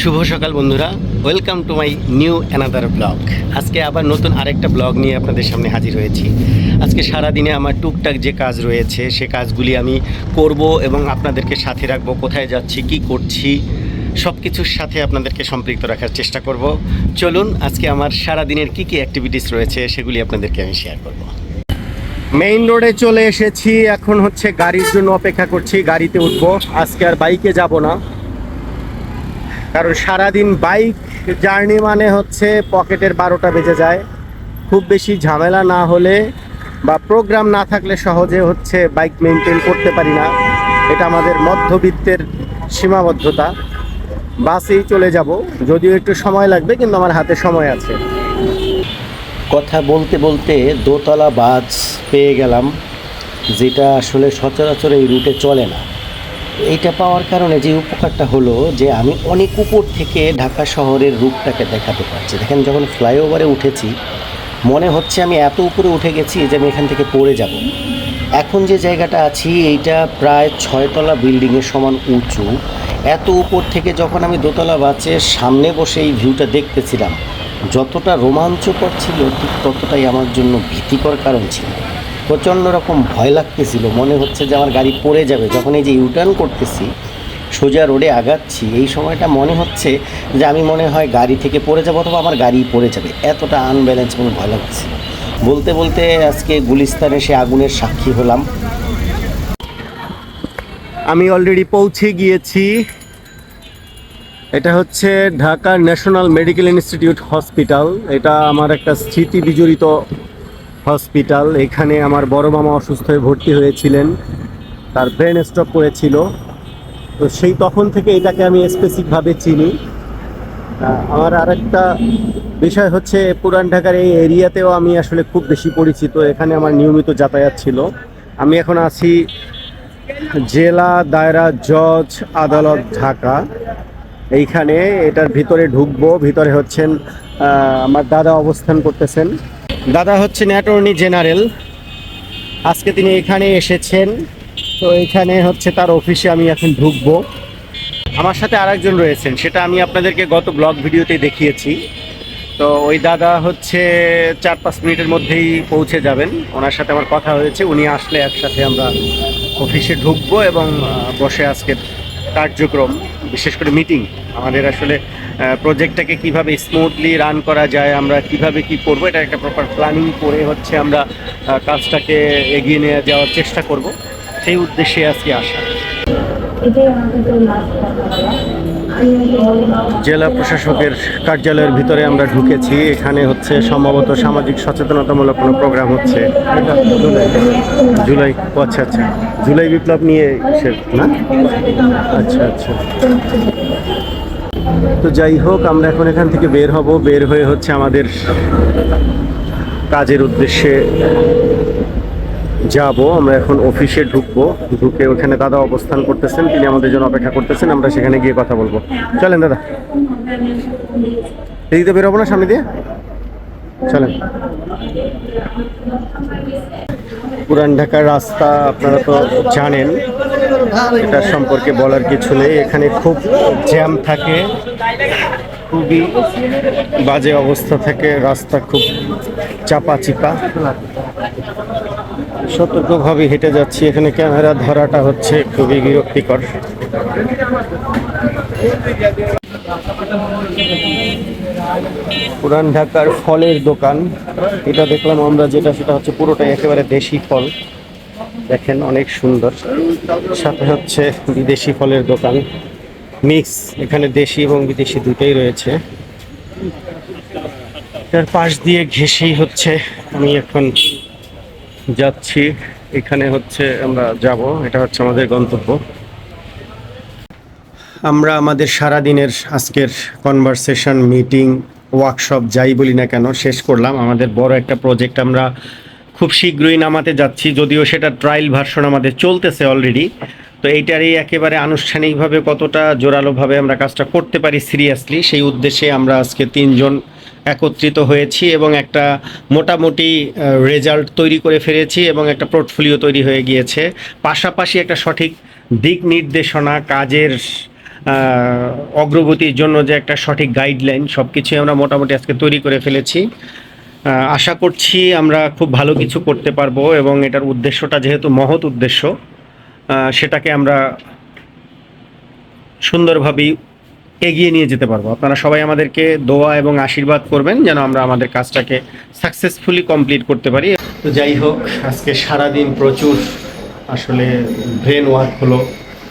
শুভ সকাল বন্ধুরা। Welcome to my new another blog আজকে আবার নতুন আরেকটা ব্লগ নিয়ে আপনাদের সামনে হাজির হয়েছি। আজকে সারা দিনে আমার টুকটাক যে কাজ রয়েছে, সে কাজগুলি আমি করব এবং আপনাদেরকে সাথে রাখব, কোথায় যাচ্ছি, কি করছি সব কিছুর সাথে আপনাদেরকে সম্পৃক্ত রাখার চেষ্টা করব। চলুন, আজকে আমার সারা দিনের কী কী অ্যাক্টিভিটিস রয়েছে, সেগুলি আপনাদেরকে আমি শেয়ার করব। মেইন রোডে চলে এসেছি, এখন হচ্ছে গাড়ির জন্য অপেক্ষা করছি, গাড়িতে উঠবো। আজকে আর বাইকে যাব না। কারণ সারাদিন বাইক জার্নি মানে হচ্ছে পকেটের বারোটা বেজে যায়। খুব বেশি ঝামেলা না হলে বা প্রোগ্রাম না থাকলে সহজে হচ্ছে বাইক মেনটেন করতে পারি না। এটা আমাদের মধ্যবিত্তের সীমাবদ্ধতা। বাসেই চলে যাব। যদিও একটু সময় লাগবে, কিন্তু আমার হাতে সময় আছে। কথা বলতে বলতে দোতলা বাস পেয়ে গেলাম, যেটা আসলে সচরাচর এই রুটে চলে না। এইটা পাওয়ার কারণে যে উপকারটা হলো যে আমি অনেক উপর থেকে ঢাকা শহরের রূপটাকে দেখাতে পারছি। দেখেন যখন ফ্লাইওভারে উঠেছি, মনে হচ্ছে আমি এত উপরে উঠে গেছি যে আমি এখান থেকে পড়ে যাব। এখন যে জায়গাটা আছি, এইটা প্রায় ছয়তলা বিল্ডিংয়ের সমান উঁচু। এত উপর থেকে যখন আমি দোতলা বাসের সামনে বসে এই ভিউটা দেখতেছিলাম, যতটা রোমাঞ্চকর ছিল, ঠিক ততটাই আমার জন্য ভীতিকর কারণ ছিল। প্রচণ্ড রকম ভয় লাগতেছিল। মনে হচ্ছে যে আমার গাড়ি পড়ে যাবে। যখন এই যে ইউটার্ন করতেছি, সোজা রোডে আগাচ্ছি, এই সময়টা মনে হচ্ছে যে আমি মনে হয় গাড়ি থেকে পড়ে যাব অথবা আমার গাড়ি পড়ে যাবে। এতটা আনব্যালেন্স এবং ভয় লাগছে বলতে বলতে আজকে গুলিস্তানে সে আগুনের সাক্ষী হলাম। আমি অলরেডি পৌঁছে গিয়েছি। এটা হচ্ছে Dhaka national medical institute hospital এটা আমার একটা স্মৃতি বিজড়িত হসপিটাল। এখানে আমার বড় মামা অসুস্থ হয়ে ভর্তি হয়েছিলেন। তার ব্রেন স্ট্রোক করেছিল। তো সেই তখন থেকে এটাকে আমি স্পেসিফিকভাবে চিনি। আমার আর একটা বিষয় হচ্ছে, পুরান ঢাকার এই এরিয়াতেও আমি আসলে খুব বেশি পরিচিত। এখানে আমার নিয়মিত যাতায়াত ছিল। আমি এখন আছি জেলা দায়রা জজ আদালত ঢাকা। এইখানে এটার ভিতরে ঢুকবো। ভিতরে হচ্ছেন আমার দাদা অবস্থান করতেছেন। দাদা হচ্ছেন অ্যাটর্নি জেনারেল। আজকে তিনি এখানে এসেছেন। তো এখানে হচ্ছে তার অফিসে আমি এখন ঢুকবো। আমার সাথে আরেকজন রয়েছেন, সেটা আমি আপনাদেরকে গত ব্লগ ভিডিওতে দেখিয়েছি। তো ওই দাদা হচ্ছে চার পাঁচ মিনিটের মধ্যেই পৌঁছে যাবেন। ওনার সাথে আমার কথা হয়েছে, উনি আসলে একসাথে আমরা অফিসে ঢুকবো এবং বসে আজকের কার্যক্রম, বিশেষ করে মিটিং। আমাদের আসলে প্রজেক্টটাকে কীভাবে স্মুথলি রান করা যায়, আমরা কীভাবে কি করব, এটা একটা প্রপার প্ল্যানিং করে হচ্ছে আমরা কাজটাকে এগিয়ে নিয়ে যাওয়ার চেষ্টা করব। সেই উদ্দেশ্যে আজকে আসা। জেলা প্রশাসকের কার্যালয়ের ভিতরে আমরা ঢুকেছি। এখানে হচ্ছে সম্ভবত সামাজিক সচেতনতামূলক কোনো প্রোগ্রাম হচ্ছে। জুলাই আচ্ছা আচ্ছা। জুলাই বিপ্লব নিয়ে না? আচ্ছা আচ্ছা। তো যাই হোক, আমরা এখন এখান থেকে বের হব। বের হয়ে হচ্ছে আমাদের কাজের উদ্দেশ্যে যাব। আমরা এখন অফিসে ঢুকবো। ঢুকে ওখানে দাদা অবস্থান করতেছেন, তিনি আমাদের জন্য অপেক্ষা করতেছেন, আমরা সেখানে গিয়ে কথা বলব। চলেন দাদা। এদিকে বেরোবো না সামনে দিয়ে? চলেন। পুরান ঢাকার রাস্তা আপনারা তো জানেন। এটা সম্পর্কে বলার কিছু নেই। এখানে খুব জ্যাম থাকে, খুবই বাজে অবস্থা থাকে, রাস্তা খুব চাপা চিপা সতর্কভাবে হেঁটে যাচ্ছি। এখানে ক্যামেরা ধরাটা হচ্ছে খুবই বিরক্তিকর। পুরান ঢাকার ফলের দোকান। এটা দেখলাম আমরা যেটা, সেটা হচ্ছে পুরোটাই একেবারে দেশি ফল। দেখেন অনেক সুন্দর। সাথে হচ্ছে বিদেশি ফলের দোকান। মিক্স, এখানে দেশি এবং বিদেশি দুটোই রয়েছে। তার পাশ দিয়ে ঘেসেই হচ্ছে আমি এখন যাচ্ছি। এখানে হচ্ছে আমরা যাব, এটা হচ্ছে আমাদের গন্তব্য। আমরা আমাদের সারা দিনের আজকের কনভারসেশন মিটিং ওয়ার্কশপ যাই বলি না কেন, শেষ করলাম। আমাদের বড় একটা প্রজেক্ট আমরা খুব শীঘ্রই নামাতে যাচ্ছি, যদিও সেটা ট্রায়াল ভার্সন আমাদের চলতেছে অলরেডি তো এইটারই একেবারে আনুষ্ঠানিকভাবে কতটা জোরালোভাবে আমরা কাজটা করতে পারি সিরিয়াসলি সেই উদ্দেশ্যে আমরা আজকে তিনজন একত্রিত হয়েছি এবং একটা মোটামুটি রেজাল্ট তৈরি করে ফেলেছি এবং একটা পোর্টফোলিও তৈরি হয়ে গিয়েছে। পাশাপাশি একটা সঠিক দিক নির্দেশনা, কাজের অগ্রগতির জন্য যে একটা সঠিক গাইডলাইন সব কিছুই আমরা মোটামুটি আজকে তৈরি করে ফেলেছি। আশা করছি আমরা খুব ভালো কিছু করতে পারব এবং এটার উদ্দেশ্যটা যেহেতু মহৎ উদ্দেশ্য সেটাকে আমরা সুন্দরভাবেই এগিয়ে নিয়ে যেতে পারব। আপনারা সবাই আমাদেরকে দোয়া এবং আশীর্বাদ করবেন যেন আমরা আমাদের কাজটাকে সাকসেসফুলি কমপ্লিট করতে পারি। তো যাই হোক, আজকে সারাদিন প্রচুর আসলে ব্রেন ওয়ার্ক হলো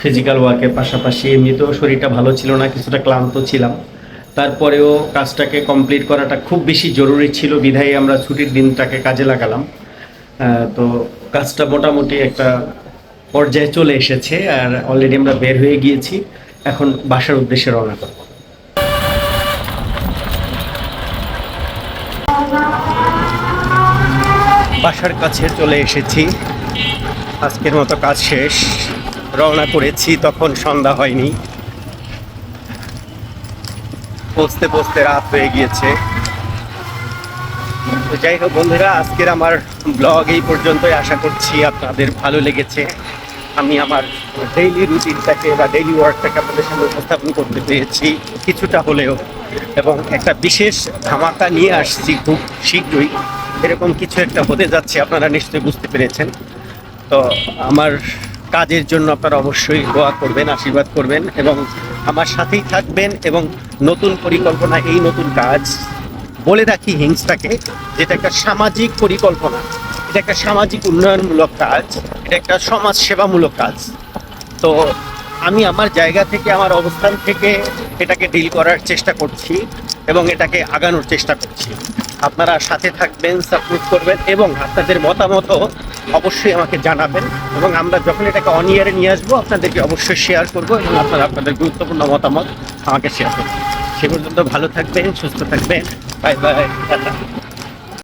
ফিজিক্যাল ওয়ার্কের পাশাপাশি এমনিতেও শরীরটা ভালো ছিল না, কিছুটা ক্লান্ত ছিলাম। তারপরেও কাজটাকে কমপ্লিট করাটা খুব বেশি জরুরি ছিল। বিধায় আমরা ছুটির দিনটাকে কাজে লাগালাম। তো কাজটা মোটামুটি একটা পর্যায়ে চলে এসেছে আর অলরেডি আমরা বের হয়ে গিয়েছি। এখন বাসার উদ্দেশ্যে রওনা করব। বাসার কাছে চলে এসেছি। আজকের মতো কাজ শেষ। রওনা করেছি, তখন সন্ধ্যা হয়নি। পৌঁছতে পৌঁছতে রাত হয়ে গিয়েছে। তো যাই হোক বন্ধুরা, আজকের আমার ব্লগ এই পর্যন্তই। আশা করছি আপনাদের ভালো লেগেছে। আমি আমার ডেইলি রুটিনটাকে বা ডেইলি ওয়ার্কটাকে আপনাদের সামনে উপস্থাপন করতে পেরেছি কিছুটা হলেও। এবং একটা বিশেষ ধামাকা নিয়ে আসছি খুব শীঘ্রই। এরকম কিছু একটা হতে যাচ্ছে, আপনারা নিশ্চয়ই বুঝতে পেরেছেন। তো আমার কাজের জন্য আপনারা অবশ্যই দোয়া করবেন, আশীর্বাদ করবেন এবং আমার সাথেই থাকবেন এবং নতুন পরিকল্পনা, এই নতুন কাজ বলে রাখি হিংসটাকে, যেটা একটা সামাজিক পরিকল্পনা, এটা একটা সামাজিক উন্নয়নমূলক কাজ, এটা একটা সমাজ সেবামূলক কাজ। তো আমি আমার জায়গা থেকে, আমার অবস্থান থেকে এটাকে ডিল করার চেষ্টা করছি এবং এটাকে আগানোর চেষ্টা করছি। আপনারা সাথে থাকবেন, সাপোর্ট করবেন এবং আপনাদের মতামতও অবশ্যই আমাকে জানাবেন এবং আমরা যখন এটাকে অন ইয়ারে নিয়ে আসব, আপনাদেরকে অবশ্যই শেয়ার করব এবং আপনারা আপনাদের গুরুত্বপূর্ণ মতামত আমাকে শেয়ার করবেন। সে পর্যন্ত ভালো থাকবেন, সুস্থ থাকবেন। Bye bye